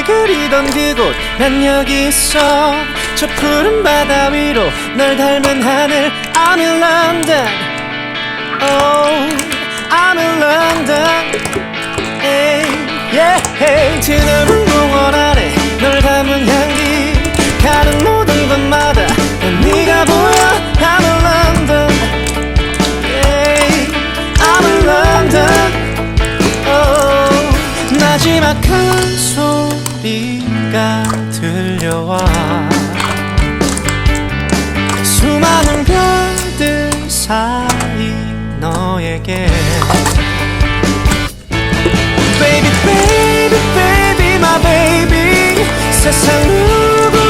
날 그리던 그곳 난 여기 있어 저 푸른 바다 위로 널 닮은 하늘 I'm in London Oh I'm in London Hey, yeah, hey. 드넓은 공원 아래 널 담은 향기 가는 모든 곳마다 난 네가 보여 I'm in London Hey, I'm in London oh, 나지막 한 소리가 들려와. 수많은 별들 사이 너에게. Baby, baby, baby, my baby. 세상 누구